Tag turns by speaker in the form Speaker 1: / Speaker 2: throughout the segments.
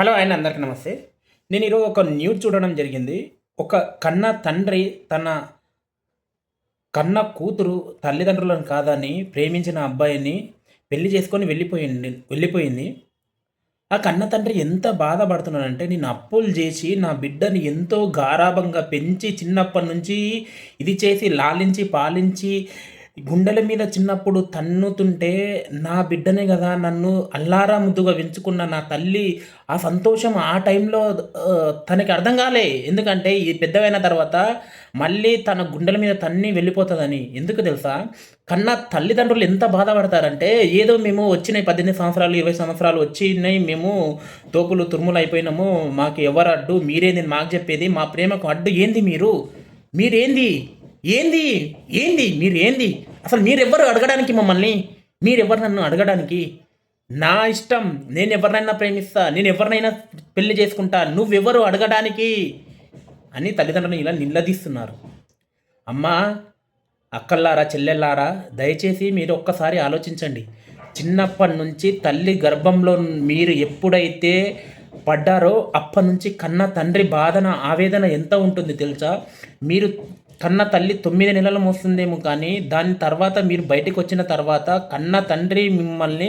Speaker 1: hello ఆయన అందరికీ నమస్తే నేను ఈరోజు ఒక న్యూస్ చూడడం జరిగింది ఒక కన్న తండ్రి తన కన్న కూతురు తల్లిదండ్రులను కాదని ప్రేమించిన అబ్బాయిని పెళ్లి చేసుకొని వెళ్ళిపోయింది వెళ్ళిపోయింది ఆ కన్న తండ్రి ఎంత బాధపడుతున్నాడంటే నేను అప్పులు చేసి నా బిడ్డని ఎంతో గారాభంగా పెంచి చిన్నప్పటి నుంచి ఇది చేసి లాలించి పాలించి గుండెల మీద చిన్నప్పుడు తన్నుతుంటే నా బిడ్డనే కదా నన్ను అల్లారా ముద్దుగా పెంచుకున్న నా తల్లి ఆ సంతోషం ఆ టైంలో తనకి అర్థం కాలే ఎందుకంటే ఈ పెద్దవైన తర్వాత మళ్ళీ తన గుండెల మీద తన్ని వెళ్ళిపోతుందని ఎందుకు తెలుసా కన్నా తల్లిదండ్రులు ఎంత బాధపడతారంటే ఏదో మేము వచ్చినాయి పద్దెనిమిది సంవత్సరాలు ఇరవై సంవత్సరాలు వచ్చినాయి మేము తోపులు తురుములు అయిపోయినాము మాకు ఎవరు అడ్డు మీరేంది మాకు చెప్పేది మా ప్రేమకు అడ్డు ఏంది మీరు మీరేంది ఏంది ఏంది మీరు ఏంది అసలు మీరెవ్వరు అడగడానికి మమ్మల్ని మీరెవ్వరు నన్ను అడగడానికి నా ఇష్టం నేను ఎవరినైనా ప్రేమిస్తా నేను ఎవరినైనా పెళ్లి చేసుకుంటా నువ్వెవరు అడగడానికి అని తల్లిదండ్రులను ఇలా నిలదీస్తున్నారు అమ్మా అక్కల్లారా చెల్లెల్లారా దయచేసి మీరు ఒక్కసారి ఆలోచించండి చిన్నప్పటి నుంచి తల్లి గర్భంలో మీరు ఎప్పుడైతే పడ్డారో అప్పటి నుంచి కన్న తండ్రి బాధన ఆవేదన ఎంత ఉంటుంది తెలుసా మీరు కన్న తల్లి తొమ్మిది నెలలు మోస్తుందేమో కానీ దాని తర్వాత మీరు బయటకు వచ్చిన తర్వాత కన్న తండ్రి మిమ్మల్ని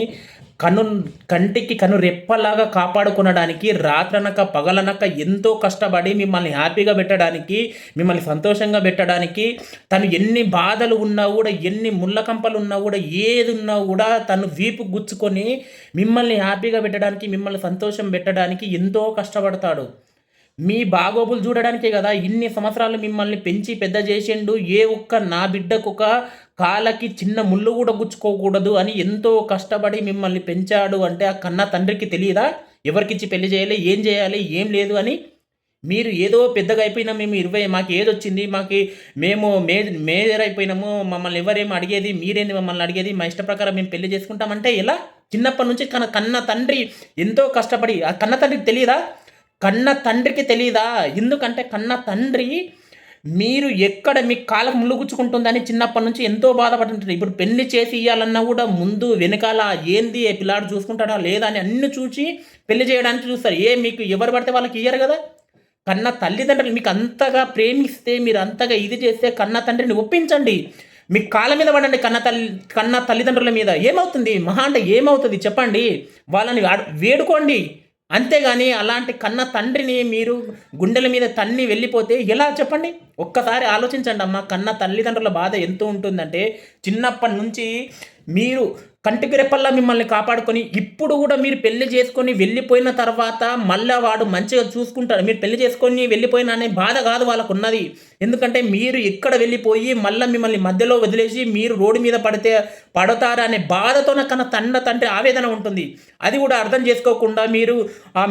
Speaker 1: కను కంటికి కను రెప్పలాగా కాపాడుకునడానికి రాత్రనక పగలనక ఎంతో కష్టపడి మిమ్మల్ని హ్యాపీగా పెట్టడానికి మిమ్మల్ని సంతోషంగా పెట్టడానికి తను ఎన్ని బాధలు ఉన్నా కూడా ఎన్ని ముళ్ళకంపలు ఉన్నా కూడా ఏది ఉన్నా కూడా తను వీపు గుచ్చుకొని మిమ్మల్ని హ్యాపీగా పెట్టడానికి మిమ్మల్ని సంతోషం పెట్టడానికి ఎంతో కష్టపడతాడు మీ బాగోగులు చూడడానికే కదా ఇన్ని సంవత్సరాలు మిమ్మల్ని పెంచి పెద్ద చేసిండు ఏ ఒక్క నా బిడ్డకొక కాలకి చిన్న ముళ్ళు కూడా గుచ్చుకోకూడదు అని ఎంతో కష్టపడి మిమ్మల్ని పెంచాడు అంటే ఆ కన్న తండ్రికి తెలియదా ఎవరికిచ్చి పెళ్లి చేయాలి ఏం చేయాలి ఏం లేదు అని మీరు ఏదో పెద్దగా అయిపోయినా మేము ఇరవై మాకు ఏదొచ్చింది మాకు మేము మే మేజర్ అయిపోయినాము మమ్మల్ని ఎవరేమి అడిగేది మీరేంది మమ్మల్ని అడిగేది మా ఇష్ట ప్రకారం మేము పెళ్లి చేసుకుంటామంటే ఎలా చిన్నప్పటి నుంచి కన్న కన్న తండ్రి ఎంతో కష్టపడి ఆ కన్న తండ్రికి తెలియదా కన్న తండ్రికి తెలియదా ఎందుకంటే కన్న తండ్రి మీరు ఎక్కడ మీ కాలకు ములుగుచ్చుకుంటుందని చిన్నప్పటి నుంచి ఎంతో బాధపడుతుంటారు ఇప్పుడు పెళ్లి చేసి ఇవ్వాలన్నా కూడా ముందు వెనకాల ఏంది పిల్లాడు చూసుకుంటాడా లేదా అని అన్ని చూసి పెళ్లి చేయడానికి చూస్తారు ఏ మీకు ఎవరు పడితే వాళ్ళకి ఇయ్యరు కదా కన్న తల్లిదండ్రులు మీకు అంతగా ప్రేమిస్తే మీరు అంతగా ఇది చేస్తే కన్న తండ్రిని ఒప్పించండి మీ కాళ్ళ మీద పడండి కన్న తల్లి కన్న తల్లిదండ్రుల మీద ఏమవుతుంది మహా అంటే ఏమవుతుంది చెప్పండి వాళ్ళని వేడుకోండి అంతేగాని అలాంటి కన్న తండ్రిని మీరు గుండెల మీద తన్ని వెళ్ళిపోతే ఎలా చెప్పండి ఒక్కసారి ఆలోచించండి అమ్మ కన్న తల్లిదండ్రుల బాధ ఎంత ఉంటుందంటే చిన్నప్పటి నుంచి మీరు కంటికి రెప్పల్లా మిమ్మల్ని కాపాడుకొని ఇప్పుడు కూడా మీరు పెళ్లి చేసుకొని వెళ్ళిపోయిన తర్వాత మళ్ళీ వాడు మంచిగా చూసుకుంటాడు మీరు పెళ్లి చేసుకొని వెళ్ళిపోయినా అనే బాధ కాదు వాళ్ళకు ఉన్నది ఎందుకంటే మీరు ఇక్కడ వెళ్ళిపోయి మళ్ళీ మిమ్మల్ని మధ్యలో వదిలేసి మీరు రోడ్డు మీద పడితే పడతారనే అనే బాధతో కన్నా తండ్రి ఆవేదన ఉంటుంది అది కూడా అర్థం చేసుకోకుండా మీరు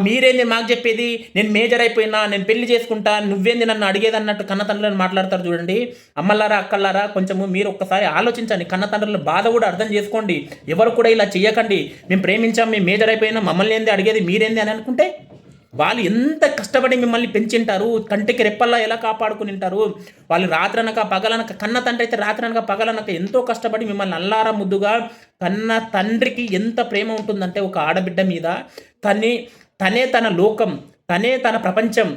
Speaker 1: మీరేంది మాకు చెప్పేది నేను మేజర్ అయిపోయినా నేను పెళ్లి చేసుకుంటా నువ్వేంది నన్ను అడిగేది అన్నట్టు కన్న తండ్రులను మాట్లాడతారు చూడండి అమ్మలారా అక్కలారా కొంచెము మీరు ఒక్కసారి ఆలోచించండి కన్న తండ్రుల బాధ కూడా అర్థం అర్థం చేసుకోండి ఎవరు కూడా ఇలా చేయకండి మేము ప్రేమించాం మేము మేజర్ అయిపోయినా మమ్మల్ని ఏంది అడిగేది మీరేంది అని అనుకుంటే వాళ్ళు ఎంత కష్టపడి మిమ్మల్ని పెంచింటారు కంటికి రెప్పల్లా ఎలా కాపాడుకుని ఉంటారు వాళ్ళు రాత్రనక పగలనక కన్న తండ్రి అయితే రాత్రనక పగలనక ఎంతో కష్టపడి మిమ్మల్ని అల్లారా ముద్దుగా కన్న తండ్రికి ఎంత ప్రేమ ఉంటుందంటే ఒక ఆడబిడ్డ మీద తనే తనే తన లోకం తనే తన ప్రపంచం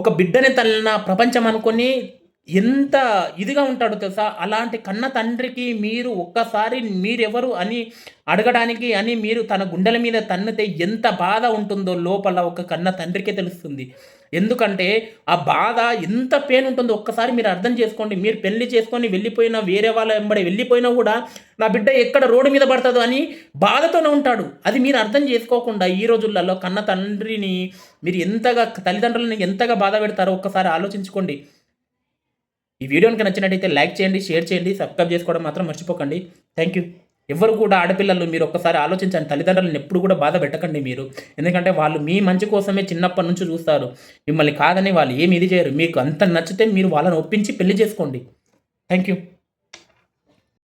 Speaker 1: ఒక బిడ్డని తన ప్రపంచం అనుకొని ఎంత ఇదిగా ఉంటాడో తెలుసా అలాంటి కన్న తండ్రికి మీరు ఒక్కసారి మీరెవరు అని అడగడానికి అని మీరు తన గుండెల మీద తన్నితే ఎంత బాధ ఉంటుందో లోపల ఒక కన్న తండ్రికే తెలుస్తుంది ఎందుకంటే ఆ బాధ ఎంత పెయిన్ ఉంటుందో ఒక్కసారి మీరు అర్థం చేసుకోండి మీరు పెళ్లి చేసుకొని వెళ్ళిపోయినా వేరే వాళ్ళ వెంబడి వెళ్ళిపోయినా కూడా నా బిడ్డ ఎక్కడ రోడ్డు మీద పడుతుందో అని బాధతోనే ఉంటాడు అది మీరు అర్థం చేసుకోకుండా ఈ రోజులలో కన్న తండ్రిని మీరు ఎంతగా తల్లిదండ్రులను ఎంతగా బాధ పెడతారో ఒక్కసారి ఆలోచించుకోండి ఈ వీడియో కనుక నచ్చినట్టయితే లైక్ చేయండి షేర్ చేయండి సబ్స్క్రైబ్ చేసుకోవడం మాత్రం మర్చిపోకండి థ్యాంక్ యూ ఎవరు కూడా ఆడపిల్లలు మీరు ఒక్కసారి ఆలోచించండి తల్లిదండ్రులను ఎప్పుడు కూడా బాధ పెట్టకండి మీరు ఎందుకంటే వాళ్ళు మీ మంచి కోసమే చిన్నప్పటి నుంచి చూస్తారు మిమ్మల్ని కాదని వాళ్ళు ఏమి ఇది చేయరు మీకు అంత నచ్చితే మీరు వాళ్ళని ఒప్పించి పెళ్లి చేసుకోండి థ్యాంక్ యూ